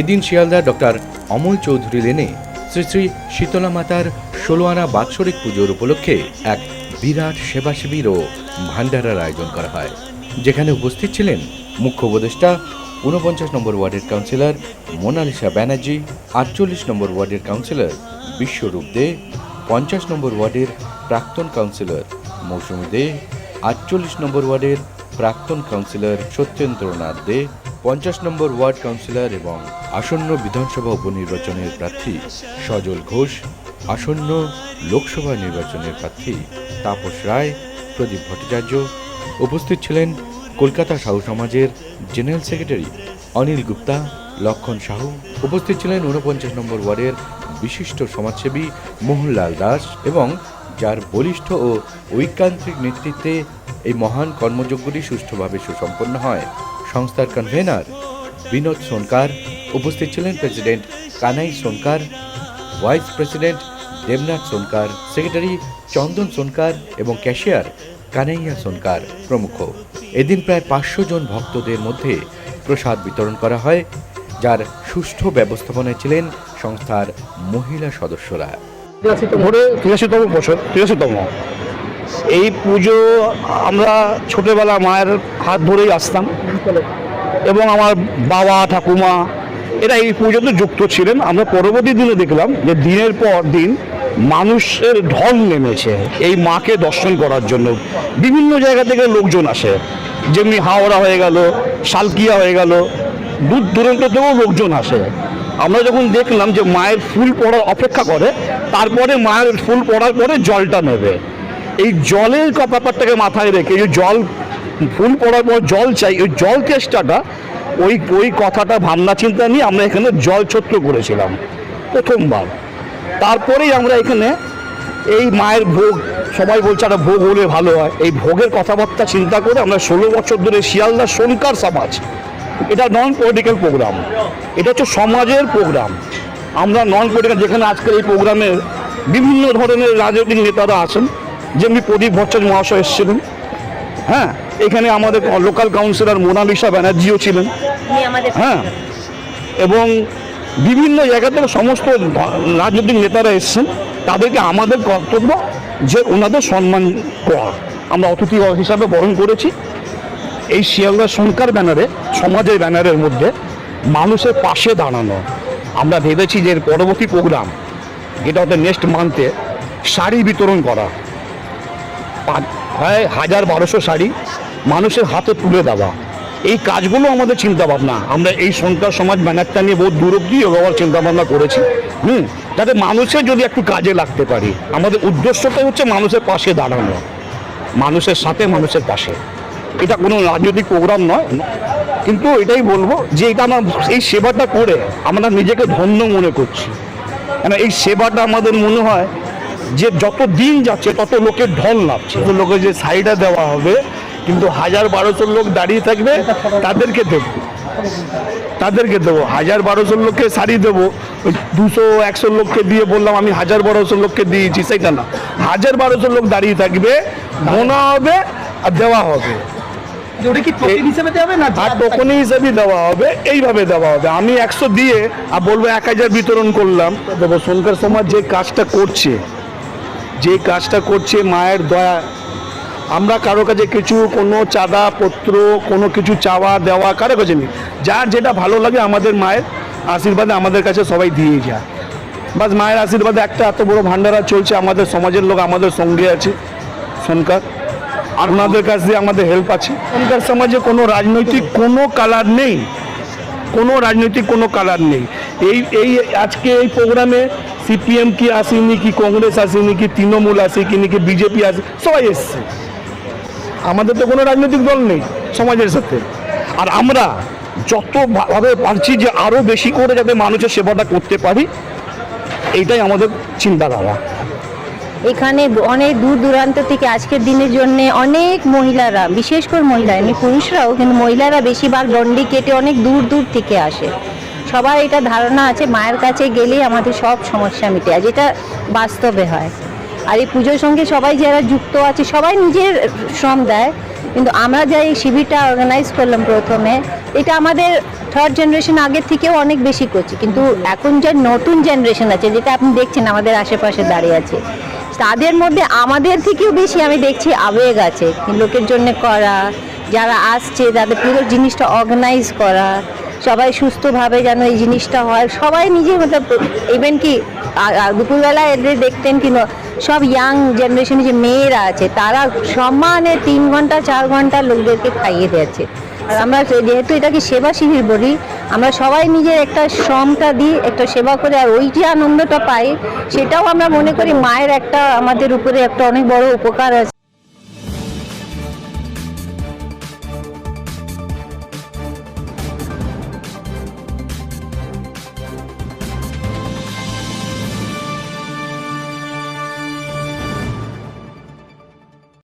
এদিন শিয়ালদা ডক্টর অমল চৌধুরী লেনে শ্রী শ্রী শীতলা মাতার ষোলো আনা বাৎসরিক পুজোর উপলক্ষে এক বিরাট সেবা শিবির ও ভান্ডারার আয়োজন করা হয়। যেখানে উপস্থিত ছিলেন মুখ্য উপদেষ্টা, ঊনপঞ্চাশ নম্বর ওয়ার্ডের কাউন্সিলর মোনালিসা ব্যানার্জি, আটচল্লিশ নম্বর ওয়ার্ডের কাউন্সিলর বিশ্বরূপ দে, পঞ্চাশ নম্বর ওয়ার্ডের প্রাক্তন কাউন্সিলর মৌসুমী দে, আটচল্লিশ নম্বর ওয়ার্ডের প্রাক্তন কাউন্সিলর সত্যেন্দ্রনাথ দে পঞ্চাশ নম্বর ওয়ার্ড কাউন্সিলর এবং আসন্ন বিধানসভা উপনির্বাচনের প্রার্থী সজল ঘোষ, আসন্ন লোকসভা নির্বাচনের প্রার্থী তাপস রায়, প্রদীপ ভট্টাচার্য। উপস্থিত ছিলেন কলকাতা সাহু সমাজের জেনারেল সেক্রেটারি অনিল গুপ্তা, লক্ষণ সাহু। উপস্থিত ছিলেন ঊনপঞ্চাশ নম্বর ওয়ার্ডের বিশিষ্ট সমাজসেবী মোহনলাল দাস এবং যার বলিষ্ঠ ও ঐকান্তিক নেতৃত্বে এই মহান কর্মযজ্ঞটি সুষ্ঠুভাবে সুসম্পন্ন হয়। সংস্থার কনভেনার বিনোদ সোনকার। উপস্থিত ছিলেন president Kanai Sonkar vice president Debnath Sonkar secretary Chandan Sonkar এবং ক্যাশিয়ার কানাইয়া সোনকার প্রমুখ। এদিন প্রায় পাঁচশো জন ভক্তদের মধ্যে প্রসাদ বিতরণ করা হয়, যার সুষ্ঠু ব্যবস্থাপনায় ছিলেন সংস্থার মহিলা সদস্যরা। তিরাশিতম বছর তিরাশিতম। এই পুজো আমরা ছোটবেলা মায়ের হাত ধরেই আসতাম। এবং আমার বাবা, ঠাকুমা, এরা এই পুজোতে যুক্ত ছিলেন। আমরা পরবর্তী দিনে দেখলাম যে দিনের পর দিন মানুষের ঢল নেমেছে এই মাকে দর্শন করার জন্য। বিভিন্ন জায়গা থেকে লোকজন আসে। যেমনি হাওড়া হয়ে গেল, শালকিয়া হয়ে গেল, দূর দূরান্ত থেকেও লোকজন আসে। আমরা যখন দেখলাম যে মায়ের ফুল পড়ার অপেক্ষা করে, তারপরে মায়ের ফুল পড়ার পরে জলটা নেবে। এই জলের ব্যাপারটাকে মাথায় রেখে যে জল ফুল পড়ার পর জল চাই ওই জল চেষ্টাটা, ওই ওই কথাটা, ভাবনা, চিন্তা নিয়ে আমরা এখানে জল ছত্র করেছিলাম, প্রথমবার। তারপরেই আমরা এখানে এই মায়ের ভোগ, সবাই বলছে একটা ভোগ হলে ভালো হয়। এই ভোগের কথাবার্তা চিন্তা করে আমরা ষোলো বছর ধরে শিয়ালদা সোনকার সমাজ, এটা নন পলিটিক্যাল প্রোগ্রাম এটা হচ্ছে সমাজের প্রোগ্রাম আমরা নন পলিটিক্যাল যেখানে আজকের এই প্রোগ্রামে বিভিন্ন ধরনের রাজনৈতিক নেতারা আছেন যেমনি প্রদীপ ভট্টাচার্য মহাশয় এসেছিলেন হ্যাঁ এখানে আমাদের লোকাল কাউন্সিলর মোনালিসা ব্যানার্জিও ছিলেন হ্যাঁ এবং বিভিন্ন জায়গা থেকে সমস্ত রাজনৈতিক নেতারা এসছেন তাদেরকে আমাদের কর্তব্য যে ওনাদের সম্মান করা। আমরা অতিথি হিসাবে বরণ করেছি। এই শিয়ালদা সংকার ব্যানারে সমাজের ব্যানারের মধ্যে মানুষের পাশে দাঁড়ানো। আমরা ভেবেছি যে এর পরবর্তী প্রোগ্রাম যেটা হচ্ছে নেক্সট মান্থে শাড়ি বিতরণ করা। প্রায় হাজার বারোশো শাড়ি মানুষের হাতে তুলে দেওয়া। এই কাজগুলো আমাদের চিন্তা ভাবনা আমরা এই সন্তান সমাজ ব্যানারটা নিয়ে বহু দূর অব্দি চিন্তা ভাবনা করেছি। হুম, যাতে মানুষের যদি একটু কাজে লাগতে পারি। আমাদের উদ্দেশ্যটাই হচ্ছে মানুষের পাশে দাঁড়ানো। মানুষের সাথে মানুষের পাশে। এটা কোনো রাজনৈতিক প্রোগ্রাম নয়। কিন্তু এটাই বলব যে এটা আমার এই সেবাটা করে আমরা নিজেকে ধন্য মনে করছি। কেন এই সেবাটা আমাদের মনে হয় যে যত দিন যাচ্ছে তত লোকের ঢল নামছে। লোকের যে শাড়িটা দেওয়া হবে কিন্তু হাজার বারোশো লোক দাঁড়িয়ে থাকবে তাদেরকে দেবো। তাদেরকে দেবো। হাজার বারোশো লোককে শাড়ি দেবো। ওই দুশো একশো লোককে দিয়ে বললাম আমি হাজার বারোশো লোককে দিয়েছি সেটা না হাজার বারোশো লোক দাঁড়িয়ে থাকবে গোনা হবে আর দেওয়া হবে। ওটা কি টোকেন হিসেবে না আর টোকন হিসেবে দেওয়া হবে এইভাবে দেওয়া হবে। আমি একশো দিয়ে আর বলব এক হাজার বিতরণ করলাম। দেবো সোনকার সমাজ যে কাজটা করছে যে কাজটা করছে মায়ের দয়া। আমরা কারও কাছে কিছু, কোনো চাঁদা পত্র, কোনো কিছু চাওয়া দেওয়া কারও কাছে নেই। যার যেটা ভালো লাগে আমাদের মায়ের আশীর্বাদে আমাদের কাছে সবাই দিয়ে যায়। বাস মায়ের আশীর্বাদে একটা এত বড় ভান্ডারা চলছে, আমাদের সমাজের লোক আমাদের সঙ্গে আছে, সোনকার। আর ওনাদের কাছ দিয়ে আমাদের হেল্প আছে। সোনকার সমাজে কোনো রাজনৈতিক কোনো কালার নেই। কোনো রাজনৈতিক কোনো কালার নেই। এই এই আজকে এই প্রোগ্রামে সিপিএম কি আসেনি কি কংগ্রেস আসেনি কি তৃণমূল আসে কি নাকি বিজেপি আসে, সবাই এসছে। আমাদের তো কোনো রাজনৈতিক দল নেই সমাজের সাথে। আর আমরা যতভাবে পারছি যে আরও বেশি করে যাতে মানুষের সেবাটা করতে পারি এইটাই আমাদের চিন্তাধারা। এখানে অনেক দূর দূরান্ত থেকে আজকের দিনের জন্য অনেক মহিলারা, বিশেষ করে মহিলা, এমনি পুরুষরাও, কিন্তু মহিলারা বেশিরভাগ দণ্ডি কেটে অনেক দূর দূর থেকে আসে। সবার এটা ধারণা আছে, মায়ের কাছে গেলেই আমাদের সব সমস্যা মিটে যায়, যেটা বাস্তবে হয়। আর এই পুজোর সঙ্গে সবাই যারা যুক্ত আছে, সবাই নিজের শ্রম দেয়। কিন্তু আমরা যে এই শিবিরটা অর্গানাইজ করলাম প্রথমে, এটা আমাদের থার্ড জেনারেশন আগের থেকেও অনেক বেশি করছি। কিন্তু এখন যে নতুন জেনারেশন আছে, যেটা আপনি দেখছেন, আমাদের আশেপাশে দাঁড়িয়ে আছে, তাদের মধ্যে আমাদের থেকেও বেশি আমি দেখছি আবেগ আছে। লোকের জন্য করা, যারা আসছে, তাদের পুরো জিনিসটা অর্গানাইজ করা সবাই সুস্থভাবে যেন এই জিনিসটা হয়। সবাই নিজে মতলব ইভেন কি দুপুরবেলা এদের দেখতেন কি সব ইয়াং জেনারেশনে যে মেয়েরা আছে, তারা সমানে তিন ঘণ্টা, চার ঘণ্টা লোকদেরকে খাইয়ে দিয়েছে। আর আমরা যেহেতু এটাকে সেবা শিবির বলি, আমরা সবাই নিজের একটা শ্রমটা দিই, একটা সেবা করে, আর ওই যে আনন্দটা পাই, সেটাও আমরা মনে করি মায়ের একটা আমাদের উপরে একটা অনেক বড় উপকার আছে।